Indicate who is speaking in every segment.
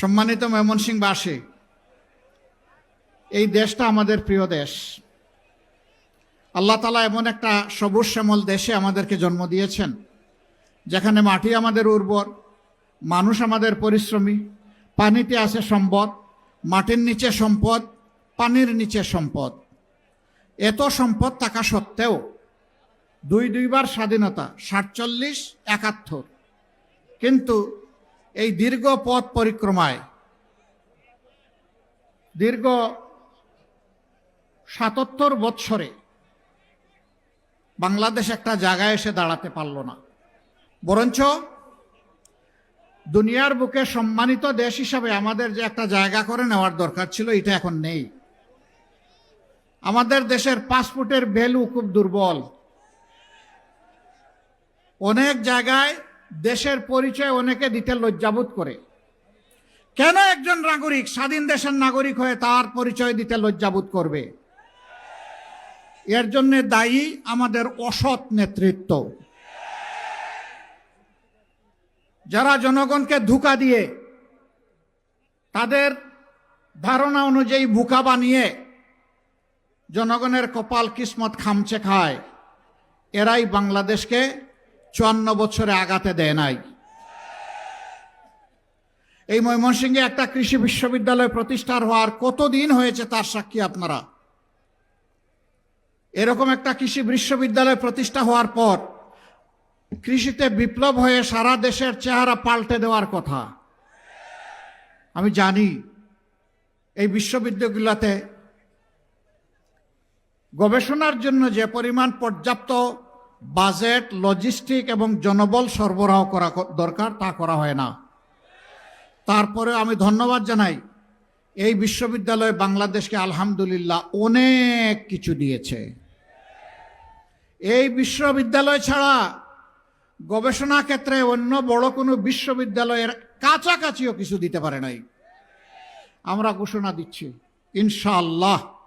Speaker 1: সম্মানিত ময়মনসিংহবাসী এই দেশটা আমাদের প্রিয় দেশ। আল্লাহ তালা এমন একটা সবুজ শ্যামল দেশে আমাদেরকে জন্ম দিয়েছেন, যেখানে মাটি আমাদের উর্বর, মানুষ আমাদের পরিশ্রমী, পানিতে আছে সম্পদ, মাটির নিচে সম্পদ, পানির নিচে সম্পদ। এত সম্পদ থাকা সত্ত্বেও দুই দুইবার স্বাধীনতা, সাতচল্লিশ, একাত্তর। কিন্তু এই দীর্ঘ পথ পরিক্রমায়, দীর্ঘ সাতাত্তর বৎসরে বাংলাদেশ একটা জায়গায় এসে দাঁড়াতে পারল না। বরঞ্চ দুনিয়ার বুকে সম্মানিত দেশ হিসাবে আমাদের যে একটা জায়গা করে নেওয়ার দরকার ছিল, এটা এখন নেই। আমাদের দেশের পাসপোর্টের ভ্যালু খুব দুর্বল। অনেক জায়গায় দেশের পরিচয় অনেকে দিতে লজ্জাবোধ করে। কেন একজন নাগরিক স্বাধীন দেশের নাগরিক হয়ে তার পরিচয় দিতে লজ্জাবোধ করবে? এর জন্য দায়ী আমাদের অসৎ নেতৃত্ব। যারা জনগণকে ধোকা দিয়ে তাদের ধারণা অনুযায়ী বুকা বানিয়ে জনগণের কপাল কিসমত খামচে খায়, এরাই বাংলাদেশকে চুয়ান্ন বছরে আগাতে দেয় নাই। এই ময়মনসিংহে একটা কৃষি বিশ্ববিদ্যালয় প্রতিষ্ঠার হওয়ার কতদিন হয়েছে তার সাক্ষী আপনারা? এরকম একটা কৃষি বিশ্ববিদ্যালয় প্রতিষ্ঠা হওয়ার পর কৃষিতে বিপ্লব হয়ে সারা দেশের চেহারা পাল্টে দেওয়ার কথা। আমি জানি এই বিশ্ববিদ্যালয়গুলোতে গবেষণার জন্য যে পরিমাণ পর্যাপ্ত বাজেট লজিস্টিক এবং জনবল সরবরাহ করা দরকার, তা করা হয় না। তারপরে আমি ধন্যবাদ জানাই, এই বিশ্ববিদ্যালয় বাংলাদেশকে আলহামদুলিল্লাহ অনেক কিছু দিয়েছে। এই বিশ্ববিদ্যালয় ছাড়া গবেষণা ক্ষেত্রে অন্য বড় কোনো বিশ্ববিদ্যালয়ের কাছাকাছিও কিছু দিতে পারে নাই। আমরা ঘোষণা দিচ্ছি, ইনশাআল্লাহ।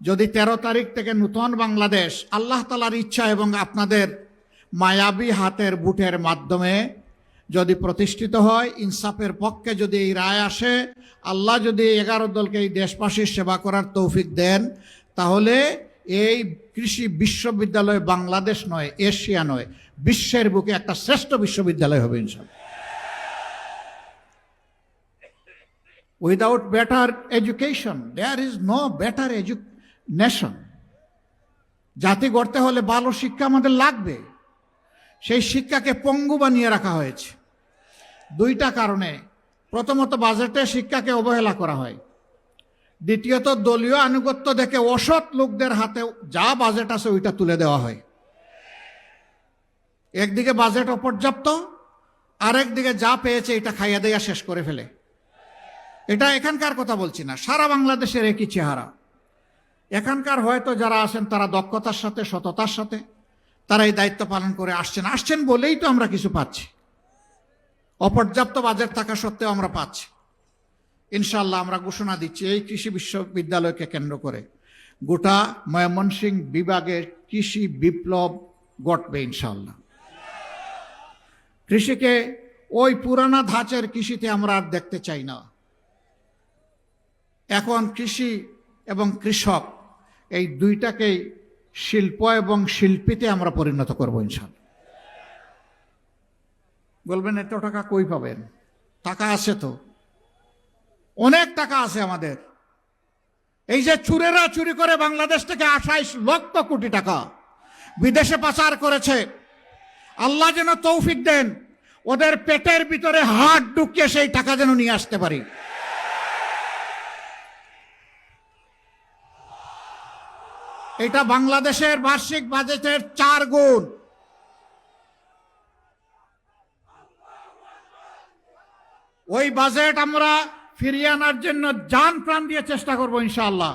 Speaker 1: যদি তেরো তারিখ থেকে নূতন বাংলাদেশ, আল্লাহ তালার ইচ্ছা এবং আপনাদের মায়াবী হাতের বুটের মাধ্যমে যদি প্রতিষ্ঠিত হয়, ইনসাফের পক্ষে যদি এই রায় আসে, আল্লাহ যদি এগারো দলকে এই দেশবাসীর সেবা করার তৌফিক দেন, তাহলে এই কৃষি বিশ্ববিদ্যালয় বাংলাদেশ নয়, এশিয়া নয়, বিশ্বের বুকে একটা শ্রেষ্ঠ বিশ্ববিদ্যালয় হবে ইনশাল্লাহ without better education there is no better education. জাতি গড়তে হলে ভালো শিক্ষা আমাদের লাগবে। সেই শিক্ষাকে পঙ্গু বানিয়ে রাখা হয়েছে। দুইটা কারণে। প্রথমত বাজেটে শিক্ষাকে অবহেলা করা হয়। দ্বিতীয়ত দলীয় আনুগত্য দেখে অসৎ লোকদের হাতে যা বাজেট আছে ওইটা তুলে দেওয়া হয়। একদিকে বাজেট অপর্যাপ্ত, আরেকদিকে যা পেয়েছে এটা খাইয়া দেয়া শেষ করে ফেলে। এটা এখানকার কথা বলছি না, সারা বাংলাদেশের একই চেহারা। এখানকার হয়তো যারা আছেন, তারা দক্ষতার সাথে, সততার সাথে, তারা এই দায়িত্ব পালন করে আসছেন। আসছেন বলেই তো আমরা কিছু পাচ্ছি। অপর্যাপ্ত বাজেট থাকা সত্ত্বেও আমরা পাচ্ছি। ইনশাল্লাহ আমরা ঘোষণা দিচ্ছি, এই কৃষি বিশ্ববিদ্যালয়কে কেন্দ্র করে গোটা ময়মনসিং বিভাগের কৃষি বিপ্লব ঘটবে ইনশাল্লাহ কৃষিকে ওই পুরানা ধাঁচের কৃষিতে আমরা আর দেখতে চাই না। এখন কৃষি এবং কৃষক এই দুইটাকেই শিল্প এবং শিল্পীতে আমরা পরিণত করব ইনশাল বলবেন, এত টাকা কই পাবেন? টাকা আছে তো। অনেক টাকা আছে আমাদের। এই যে চুরেরা চুরি করে বাংলাদেশ থেকে আঠাইশ লক্ষ কোটি টাকা বিদেশে পাচার করেছে, আল্লাহ যেন তৌফিক দেন, ওদের পেটের ভিতরে হাত ঢুকিয়ে সেই টাকা যেন নিয়ে আসতে পারি। এটা বাংলাদেশের বার্ষিক বাজেটের চার গুণ। ওই বাজেট আমরা ফিরিয়ে আনার জন্য যান প্রাণ দিয়ে চেষ্টা করব ইনশাল্লাহ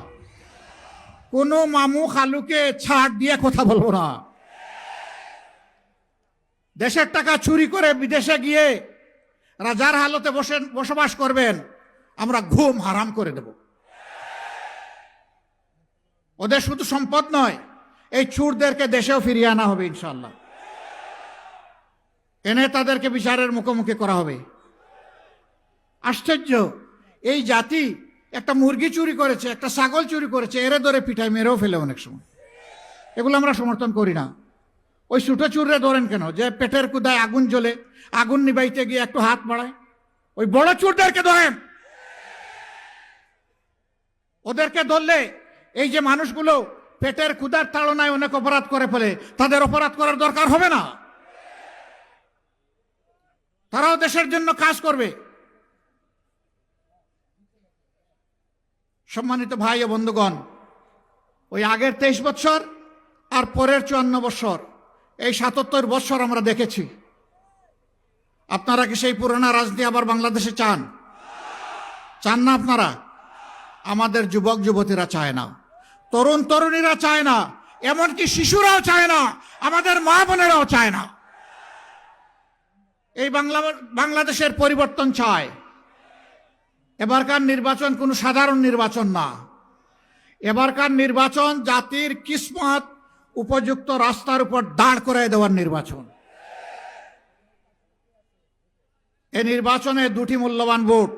Speaker 1: কোনো মামু খালুকে ছাড় দিয়ে কথা বলব না। দেশের টাকা চুরি করে বিদেশে গিয়ে রাজার হালতে বসে বসবাস করবেন, আমরা ঘুম হারাম করে দেব। ওদের শুধু সম্পদ নয়, এই চুরদেরকে দেশেও ফিরিয়ে আনা হবে ইনশাল্লাহ এনে তাদেরকে বিচারের মুখোমুখি করা হবে। আশ্চর্য, এই জাতি একটা মুরগি চুরি করেছে, একটা ছাগল চুরি করেছে, এরে ধরে পিঠায় মেরেও ফেলে অনেক সময়। এগুলো আমরা সমর্থন করি না। ওই ছুটো চুররে ধরেন কেন? যে পেটের কুদায় আগুন জ্বলে, আগুন নিবাইতে গিয়ে একটু হাত বাড়ায়। ওই বড় চুরদেরকে ধরেন। ওদেরকে ধরলে এই যে মানুষগুলো পেটের ক্ষুদার তাড়নায় অনেক অপরাধ করে ফেলে, তাদের অপরাধ করার দরকার হবে না। তারাও দেশের জন্য কাজ করবে। সম্মানিত ভাই ও বন্ধুগণ, ওই আগের তেইশ বছর আর পরের চুয়ান্ন বছর এই সাতাত্তর বছর আমরা দেখেছি। আপনারা কি সেই পুরোনো রাজনীতি আবার বাংলাদেশে চান? চান না আপনারা? আমাদের যুবক যুবতীরা চায় না। তরুণ তরুণীরা চায় না, এমনকি শিশুরাও চায় না, আমাদের মা বোনেরাও চায় না। এই বাংলা, বাংলাদেশের পরিবর্তন চায়। এবারকার নির্বাচন কোনো সাধারণ নির্বাচন না। এবারকার নির্বাচন জাতির কিসমত উপযুক্ত রাস্তার উপর দাঁড় করে দেওয়ার নির্বাচন। এই নির্বাচনে দুটি মূল্যবান ভোট,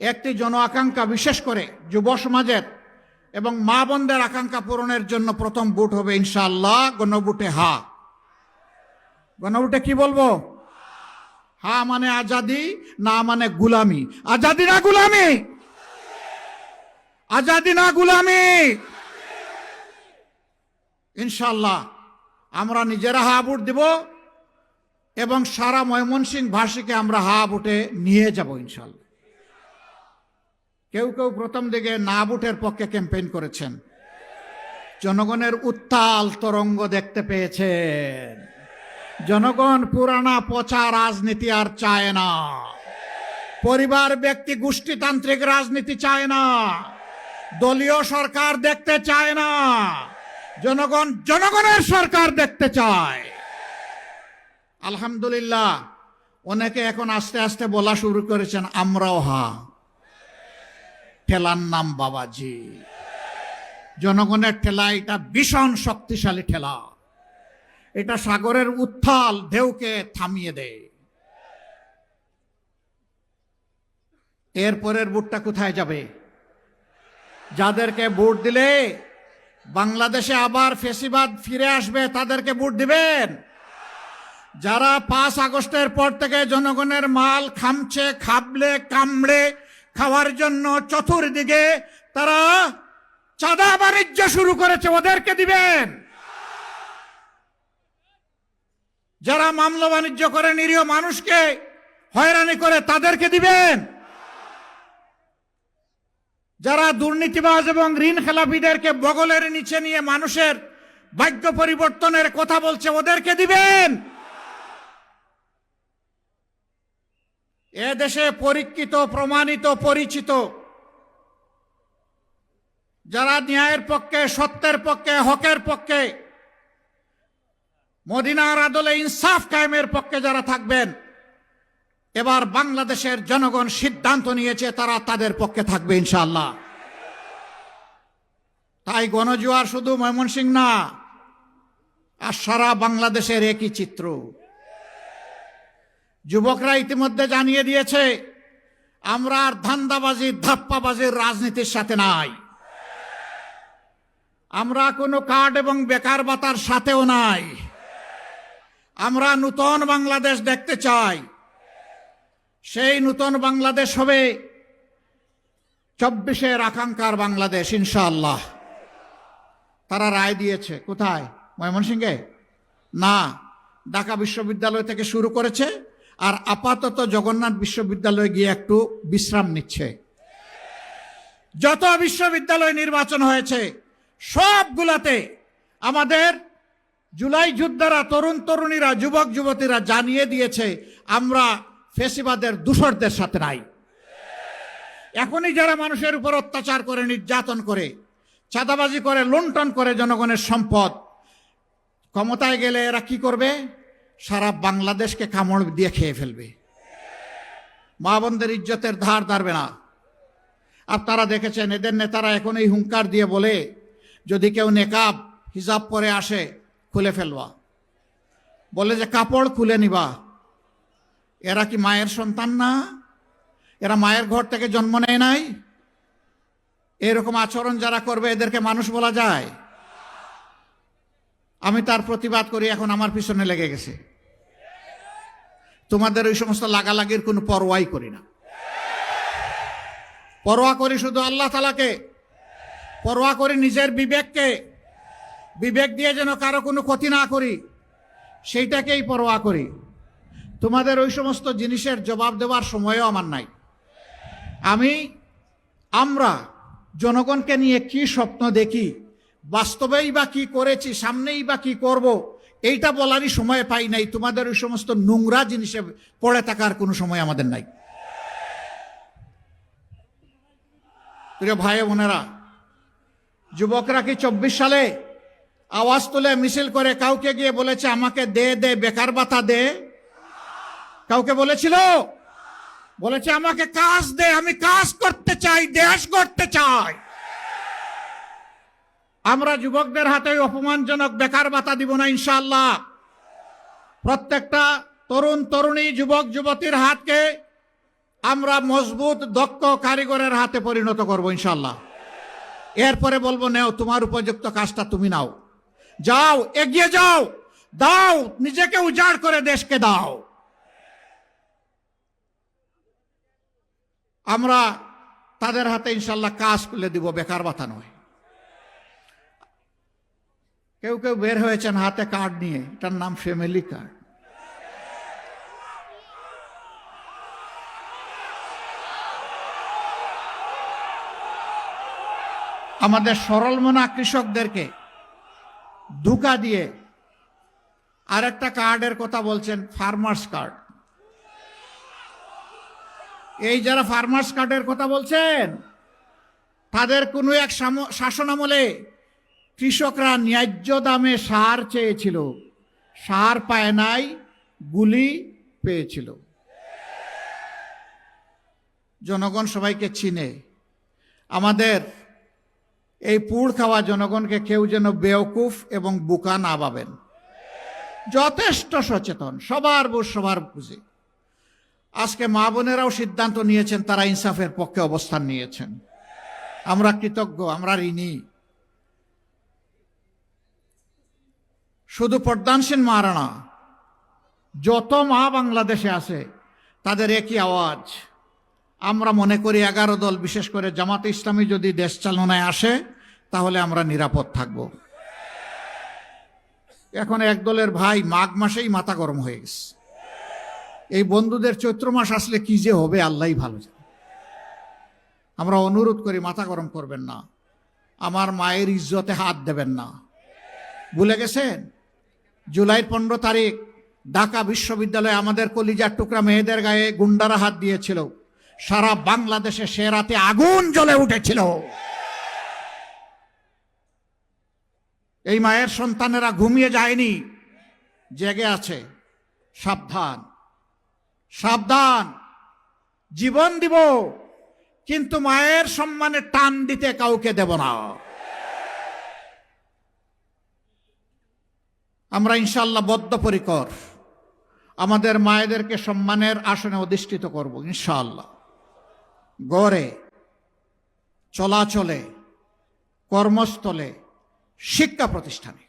Speaker 1: একটি জন আকাঙ্ক্ষা বিশেষ করে যুব সমাজের এবং মা বোনদের আকাঙ্ক্ষা পূরণের জন্য প্রথম বুট হবে ইনশাআল্লাহ গণভোটে হা। গণভোটে কি বলব? হা মানে আজাদি, না মানে গুলামি। আজাদি না গুলামি? আজাদি না গুলামি? ইনশাল্লাহ আমরা নিজেরা হা বুট দিব এবং সারা ময়মনসিং ভাষীকে আমরা হা বুটে নিয়ে যাব ইনশাল্লাহ কেউ কেউ প্রথম দিকে না ভোটের পক্ষে ক্যাম্পেইন করেছেন। জনগণের উত্তাল তরঙ্গ দেখতে পেয়েছেন। জনগণ পুরানা পচা রাজনীতি আর চায় না। পরিবার, ব্যক্তি, গোষ্ঠীতান্ত্রিক রাজনীতি চায় না। দলীয় সরকার দেখতে চায় না। জনগণ জনগণের সরকার দেখতে চায়। আলহামদুলিল্লাহ, অনেকে এখন আস্তে আস্তে বলা শুরু করেছেন আমরাও হা। ঠেলার নাম বাবাজি। জনগণের ঠেলা, এটা ভীষণ শক্তিশালী ঠেলা। এটা সাগরের উত্থাল ঢেউকে থামিয়ে দেয়। এরপরের বুটটা কোথায় যাবে? যাদেরকে ভোট দিলে বাংলাদেশে আবার ফেসিবাদ ফিরে আসবে, তাদেরকে ভোট দিবেন? যারা পাঁচ আগস্টের পর থেকে জনগণের মাল খামছে, খাবলে, কামড়ে খাওয়ার জন্য চতুর্দিকে তারা চাঁদা বাণিজ্য শুরু করেছে, ওদেরকে দিবেন। যারা মামলা বাণিজ্য করে, নিরীহ মানুষকে হয়রানি করে, তাদেরকে দিবেন। যারা দুর্নীতিবাজ এবং ঋণ খেলাপিদেরকে বগলের নিচে নিয়ে মানুষের ভাগ্য পরিবর্তনের কথা বলছে, ওদেরকে দিবেন। এ দেশে পরীক্ষিত, প্রমাণিত, পরিচিত। যারা ন্যায়ের পক্ষে, সত্যের পক্ষে, হকের পক্ষে, মদিনার আদলে ইনসাফ কায়েমের পক্ষে যারা থাকবেন, এবার বাংলাদেশের জনগণ সিদ্ধান্ত নিয়েছে তারা তাদের পক্ষে থাকবে ইনশাল্লাহ তাই গণজোয়ার শুধু ময়মনসিং না, আর সারা বাংলাদেশের একই চিত্র। যুবকরা ইতিমধ্যে জানিয়ে দিয়েছে, আমরা আর ধান্দাবাজি, ধাপ্পাবাজির রাজনীতির সাথে নাই। আমরা কোনো কার্ড এবং বেকার বাতার সাথেও নাই। আমরা নূতন বাংলাদেশ দেখতে চাই। সেই নূতন বাংলাদেশ হবে চব্বিশের আকাঙ্ক্ষার বাংলাদেশ, ইনশাআল্লাহ। তারা রায় দিয়েছে। কোথায়? ময়মনসিংহে? না। ঢাকা বিশ্ববিদ্যালয় থেকে শুরু করেছে। আর আপাতত জগন্নাথ বিশ্ববিদ্যালয়ে গিয়ে একটু বিশ্রাম নিচ্ছে। যত বিশ্ববিদ্যালয় নির্বাচন হয়েছে, সবগুলাতে আমাদের জুলাই যোদ্ধারা তরুণ তরুণীরা, যুবক যুবতীরা জানিয়ে দিয়েছে, আমরা ফেসিবাদের দূষরদের সাথে নাই। এখনই যারা মানুষের উপর অত্যাচার করে, নির্যাতন করে, চাঁদাবাজি করে, লুণ্ঠন করে জনগণের সম্পদ, ক্ষমতায় গেলে এরা কি করবে? সারা বাংলাদেশকে কামড় দিয়ে খেয়ে ফেলবে। মা বোনদের ইজ্জতের ধার ধারবে না। আপনারা দেখেছেন, এদের নেতারা এখন এই হুঙ্কার দিয়ে বলে, যদি কেউ নেকাব, হিজাব পরে আসে, খুলে ফেলবা। বলে যে, কাপড় খুলে নিবা। এরা কি মায়ের সন্তান না? এরা মায়ের ঘর থেকে জন্ম নেয় নাই? এরকম আচরণ যারা করবে, এদেরকে মানুষ বলা যায়। আমি তার প্রতিবাদ করি, এখন আমার পিছনে লেগে গেছে। তোমাদের ওই সমস্ত লাগালাগির কোনো পরোয়াই করি না। পরোয়া করি শুধু আল্লাহ তালাকে পরোয়া করি নিজের বিবেককে। বিবেক দিয়ে যেন কারও কোনো ক্ষতি না করি, সেইটাকেই পরোয়া করি। তোমাদের ওই সমস্ত জিনিসের জবাব দেওয়ার সময়ও আমার নাই। আমি, আমরা জনগণকে নিয়ে কি স্বপ্ন দেখি বাস্তবেই বা কি করেছি, সামনেই বা কি করব, এইটা বলারই সময় পাই নাই। তোমাদের ওই সমস্ত নোংরা জিনিসে পড়ে থাকার কোনো সময় আমাদের নাই। প্রিয় ভাই বোনেরা, যুবকরা কি চব্বিশ সালে আওয়াজ তুলে মিছিল করে কাউকে গিয়ে বলেছে, আমাকে দে দে, বেকার ভাতা দে কাউকে বলেছিল? বলেছে, আমাকে কাজ দে, আমি কাজ করতে চাই, দেশ করতে চাই। আমরা যুবকদের হাতে অপমানজনক বেকার বাতা দিব না ইনশাল্লাহ প্রত্যেকটা তরুণ তরুণী, যুবক, যুবতীর হাতকে আমরা মজবুত, দক্ষ, কারিগরের হাতে পরিণত করব ইনশাল্লাহ এরপরে বলব, নেও, তোমার উপযুক্ত কাজটা তুমি নাও। যাও, এগিয়ে যাও, দাও, নিজেকে উজাড় করে দেশকে দাও। আমরা তাদের হাতে ইনশাল্লাহ কাজ খুলে দিব, বেকার ভাতা নয়। কেউ কেউ বের হয়েছেন হাতে কার্ড নিয়ে। এটার নাম ফ্যামিলি কার্ড আমাদের সরল মনা কৃষকদেরকে ধোকা দিয়ে আরেকটা কার্ডের কথা বলছেন ফার্মার্স কার্ড এই যারা ফার্মার্স কার্ডের কথা বলছেন, তাদের কোনো এক সাম- শাসনামলে কৃষকরা ন্যায্য দামে সার চেয়েছিল। সার পায় নাই, গুলি পেয়েছিল। জনগণ সবাইকে চিনে। আমাদের এই পুড় খাওয়া জনগণকে কেউ যেন বেওকুফ এবং বুকা না পাবেন যথেষ্ট সচেতন, সবার বুঝ, সবার বুঝে। আজকে মা বোনেরাও সিদ্ধান্ত নিয়েছেন, তারা ইনসাফের পক্ষে অবস্থান নিয়েছেন। আমরা কৃতজ্ঞ, আমরা ঋণী। শুধু পর্দানসীন মারা যত মা বাংলাদেশে আছে, তাদের একই আওয়াজ। আমরা মনে করি এগারো দল, বিশেষ করে জামাতে ইসলামী যদি দেশ চালনায় আসে, তাহলে আমরা নিরাপদ থাকব। এখন এক দলের ভাই মাঘ মাসেই মাথা গরম হয়ে গেছে। এই বন্ধুদের চৈত্র মাস আসলে কি যে হবে, আল্লাহই ভালো জানে। আমরা অনুরোধ করি, মাথা গরম করবেন না। আমার মায়ের ইজ্জতে হাত দেবেন না। ভুলে গেছেন? জুলাইয়ের পনেরো তারিখ ঢাকা বিশ্ববিদ্যালয়ে আমাদের কলিজার টুকরা মেয়েদের গায়ে গুন্ডারা হাত দিয়েছিল। সারা বাংলাদেশে সে রাতে আগুন জ্বলে উঠেছিল। এই মায়ের সন্তানেরা ঘুমিয়ে যায়নি, জেগে আছে। সাবধান সাবধান। জীবন দিব, কিন্তু মায়ের সম্মানে টান দিতে কাউকে দেব না। আমরা ইনশাল্লাহ বদ্ধপরিকর। আমাদের মায়েদেরকে সম্মানের আসনে অধিষ্ঠিত করব ইনশাআল্লাহ। গড়ে, চলাচলে, কর্মস্থলে, শিক্ষা প্রতিষ্ঠানে।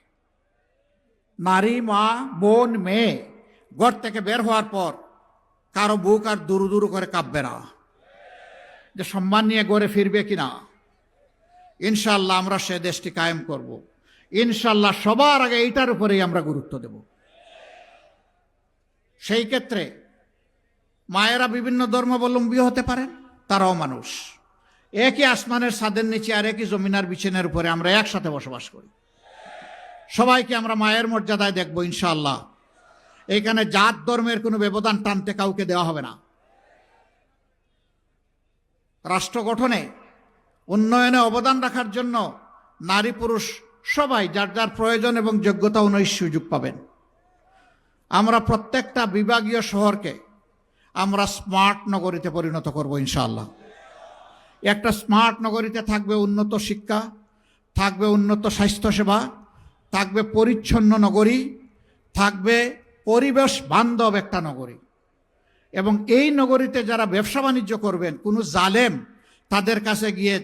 Speaker 1: নারী, মা, বোন, মেয়ে, ঘর থেকে বের হওয়ার পর কারও বুক আর দুরু দুরু করে কাঁপবে না। যে সম্মান নিয়ে গড়ে ফিরবে কিনা ইনশাল্লাহ আমরা সে দেশটি কায়েম করব। ইনশাল্লাহ সবার আগে এইটার উপরেই আমরা গুরুত্ব দেব। সেই ক্ষেত্রে মায়েরা বিভিন্ন ধর্মাবলম্বী হতে পারেন, তারাও মানুষ। একই আসমানের ছাদের নিচে আর একই জমিনার বিছানের উপরে আমরা একসাথে বসবাস করি। সবাইকে আমরা মায়ের মর্যাদায় দেখব ইনশাআল্লাহ এখানে জাত ধর্মের কোনো ব্যবধান টানতে কাউকে দেওয়া হবে না। রাষ্ট্র গঠনে উন্নয়নে অবদান রাখার জন্য নারী পুরুষ সবাই যার যার প্রয়োজন এবং যোগ্যতা অনুযায়ী সুযোগ পাবেন। আমরা প্রত্যেকটা বিভাগীয় শহরকে আমরা স্মার্ট নগরীতে পরিণত করব ইনশাআল্লাহ। একটা স্মার্ট নগরীতে থাকবে উন্নত শিক্ষা, থাকবে উন্নত স্বাস্থ্যসেবা, থাকবে পরিচ্ছন্ন নগরী, থাকবে পরিবেশ বান্ধব একটা নগরী। এবং এই নগরীতে যারা ব্যবসা বাণিজ্য করবেন, কোনো জালেম তাদের কাছে গিয়ে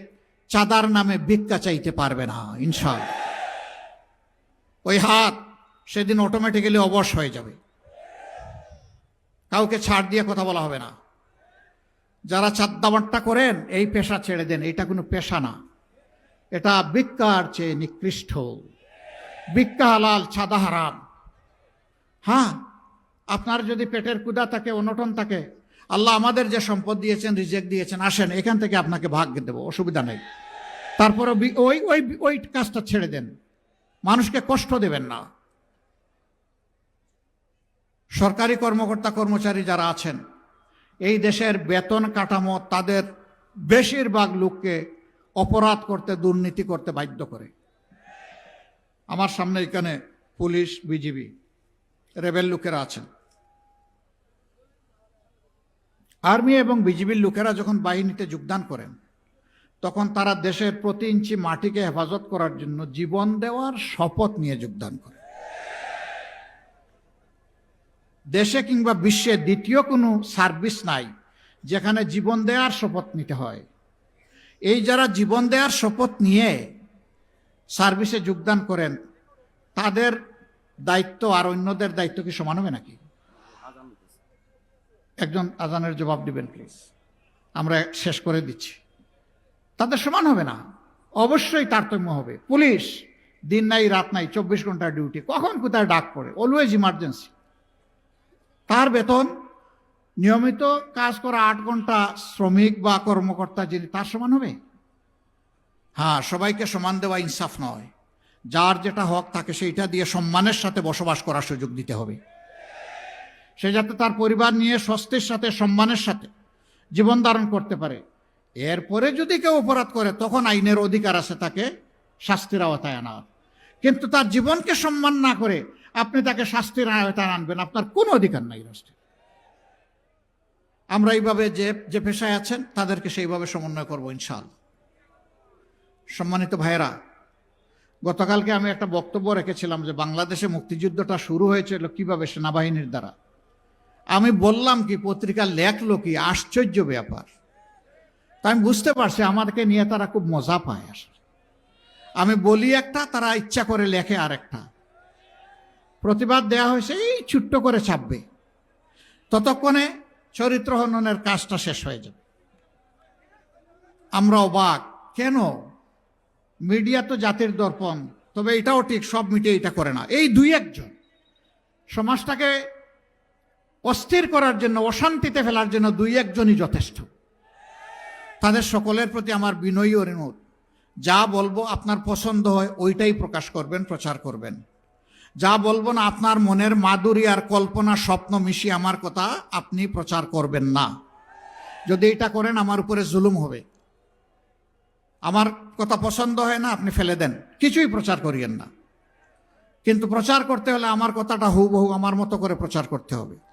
Speaker 1: চাঁদার নামে ভিক্ষা চাইতে পারবে না ইনশাল ওই হাত সেদিন অটোমেটিক্যালি অবশ হয়ে যাবে। কাউকে ছাড় দিয়ে কথা বলা হবে না। যারা চাঁদাবাট্টা করেন, এই পেশা ছেড়ে দেন, এটা কোনো পেশা না। এটা ভিক্ষার চেয়ে নিকৃষ্ট। ভিক্ষা হালাল ছাদা হারাম। হ্যাঁ আপনার যদি পেটের কুদা থাকে, অনটন থাকে, আল্লাহ আমাদের যে সম্পদ দিয়েছেন রিজেক্ট দিয়েছেন, আসেন, এখান থেকে আপনাকে ভাগ দেবো, অসুবিধা নেই। তারপরে ওই ওই ওই কাজটা ছেড়ে দেন। মানুষকে কষ্ট দেবেন না। সরকারি কর্মকর্তা, কর্মচারী যারা আছেন, এই দেশের বেতন কাঠামো তাদের বেশিরভাগ লোককে অপরাধ করতে, দুর্নীতি করতে বাধ্য করে। আমার সামনে এখানে পুলিশ, বিজিবি রেবেল লোকেরা আছেন। আর্মি এবং বিজিবির লোকেরা যখন বাহিনীতে যোগদান করেন তখন তারা দেশের প্রতি ইঞ্চি মাটিকে হেফাজত করার জন্য জীবন দেওয়ার শপথ নিয়ে যোগদান করে। দেশে কিংবা বিশ্বে দ্বিতীয় কোনো সার্ভিস নাই যেখানে জীবন দেওয়ার শপথ নিতে হয়। এই যারা জীবন দেওয়ার শপথ নিয়ে সার্ভিসে যোগদান করেন, তাদের দায়িত্ব আর অন্যদের দায়িত্ব কি সমান হবে নাকি? একজন আজানের জবাব দিবেন প্লিজ আমরা শেষ করে দিচ্ছি। তাদের সমান হবে না। অবশ্যই তারতম্য হবে। পুলিশ, দিন নাই, রাত নাই, চব্বিশ ঘণ্টা ডিউটি। কখন কোথায় ডাক পড়ে? অলওয়েজ ইমার্জেন্সি তার বেতন, নিয়মিত কাজ করা আট ঘণ্টা শ্রমিক বা কর্মকর্তা যিনি, তার সমান হবে? হ্যাঁ সবাইকে সমান দেওয়া ইনসাফ নয়। যার যেটা হক তাকে সেইটা দিয়ে সম্মানের সাথে বসবাস করার সুযোগ দিতে হবে। সে যাতে তার পরিবার নিয়ে স্বস্তির সাথে, সম্মানের সাথে জীবন ধারণ করতে পারে। এরপরে যদি কেউ অপরাধ করে, তখন আইনের অধিকার আছে তাকে শাস্তির আওতায় আনার কিন্তু তার জীবনকে সম্মান না করে আপনি তাকে শাস্তির আওতায় আনবেন, আপনার কোনো অধিকার নাই রাষ্ট্রে আমরা এইভাবে যে যে পেশায় আছেন, তাদেরকে সেইভাবে সমন্বয় করব ইনশাল। সম্মানিত ভাইয়েরা, গতকালকে আমি একটা বক্তব্য রেখেছিলাম যে বাংলাদেশে মুক্তিযুদ্ধটা শুরু হয়েছিল কীভাবে সেনাবাহিনীর দ্বারা। আমি বললাম কি পত্রিকা লেখলো কি আশ্চর্য ব্যাপার। তা আমি বুঝতে পারছি, আমাদেরকে নিয়ে তারা খুব মজা পায় আসলে। আমি বলি একটা, তারা ইচ্ছা করে লেখে আর একটা প্রতিবাদ দেয়া হয়েছে, এই ছোট্ট করে ছাপবে। ততক্ষণে চরিত্র হননের কাজটা শেষ হয়ে যাবে। আমরা অবাক, কেন? মিডিয়া তো জাতির দর্পণ, তবে এটাও ঠিক, সব মিডিয়া এটা করে না। এই দুই একজন, সমাজটাকে অস্থির করার জন্য, অশান্তিতে ফেলার জন্য দুই একজনই যথেষ্ট। তাদের সকলের প্রতি আমার বিনয়ী অনুরোধ যা বলব আপনার পছন্দ হয়, ওইটাই প্রকাশ করবেন, প্রচার করবেন। যা বলব না আপনার মনের মাধুরী আর কল্পনা স্বপ্ন মিশিয়ে আমার কথা আপনি প্রচার করবেন না। যদি এটা করেন, আমার উপরে জুলুম হবে। আমার কথা পছন্দ হয় না, আপনি ফেলে দেন। কিছুই প্রচার করিয়েন না। কিন্তু প্রচার করতে হলে আমার কথাটা হুবহু আমার মতো করে প্রচার করতে হবে।